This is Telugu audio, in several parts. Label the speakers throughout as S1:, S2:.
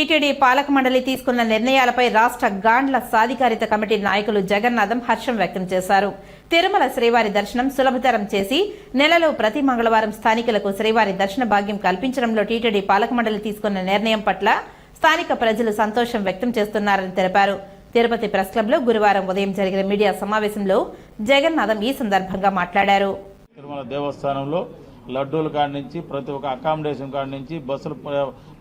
S1: టీటీడీ పాలక మండలి తీసుకున్న నిర్ణయాలపై రాష్ట్ర గాండ్ల సాధికారిత కమిటీ నాయకులు జగన్నాథం హర్షం వ్యక్తం చేశారు. తిరుమల శ్రీవారి దర్శనం సులభతరం చేసి నెలలో ప్రతి మంగళవారం స్థానికులకు శ్రీవారి దర్శన భాగ్యం కల్పించడంలో టీటీడీ పాలక మండలి తీసుకున్న నిర్ణయం పట్ల స్థానిక ప్రజలు సంతోషం వ్యక్తం చేస్తున్నారని తెలిపారు. తిరుపతి ప్రెస్ క్లబ్లో గురువారం ఉదయం జరిగిన మీడియా సమావేశంలో జగన్నాథం ఈ సందర్భంగా మాట్లాడారు.
S2: తిరుమల దేవస్థానంలో లడ్డూల కాడి నుంచి ప్రతి ఒక్క అకామిడేషన్ కాడి నుంచి బస్సులు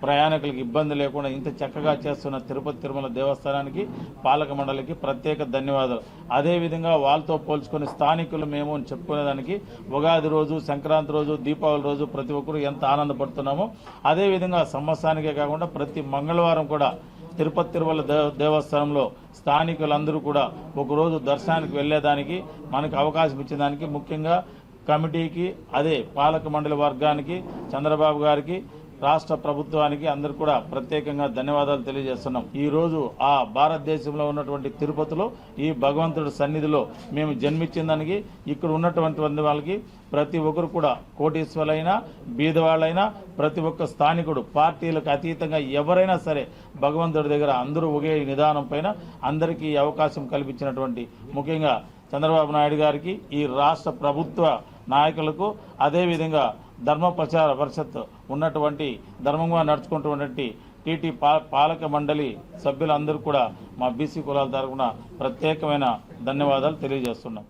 S2: ప్రయాణికులకు ఇబ్బంది లేకుండా ఇంత చక్కగా చేస్తున్న తిరుపతి తిరుమల దేవస్థానానికి పాలక మండలికి ప్రత్యేక ధన్యవాదాలు. అదేవిధంగా వాళ్ళతో పోల్చుకొని స్థానికులు మేము అని చెప్పుకునేదానికి ఉగాది రోజు సంక్రాంతి రోజు దీపావళి రోజు ప్రతి ఒక్కరు ఎంత ఆనందపడుతున్నామో అదేవిధంగా సంవత్సరానికే కాకుండా ప్రతి మంగళవారం కూడా తిరుపతి తిరుమల దేవ దేవస్థానంలో స్థానికులందరూ కూడా ఒకరోజు దర్శనానికి వెళ్ళేదానికి మనకు అవకాశం ఇచ్చేదానికి ముఖ్యంగా కమిటీకి అదే పాలక మండలి వర్గానికి చంద్రబాబు గారికి రాష్ట్ర ప్రభుత్వానికి అందరు కూడా ప్రత్యేకంగా ధన్యవాదాలు తెలియజేస్తున్నాం. ఈ రోజు ఆ భారతదేశంలో ఉన్నటువంటి తిరుపతిలో ఈ భగవంతుడి సన్నిధిలో మేము జన్మించిందానికి ఇక్కడ ఉన్నటువంటి వాళ్ళకి ప్రతి ఒక్కరు కూడా కోటీశ్వరులైనా బీదవాళ్ళైనా ప్రతి ఒక్క స్థానికుడు పార్టీలకు అతీతంగా ఎవరైనా సరే భగవంతుడి దగ్గర అందరూ ఒకే నిదానం పైన అందరికీ అవకాశం కల్పించినటువంటి ముఖ్యంగా చంద్రబాబు నాయుడు గారికి ఈ రాష్ట్ర ప్రభుత్వ నాయకులకు అదేవిధంగా ధర్మ ప్రచార పరిషత్ ఉన్నటువంటి ధర్మంగా నడుచుకుంటున్నటువంటి టీటీ పాలక మండలి సభ్యులందరూ కూడా మా బీసీ కులాల తరఫున ప్రత్యేకమైన ధన్యవాదాలు తెలియజేస్తున్నాం.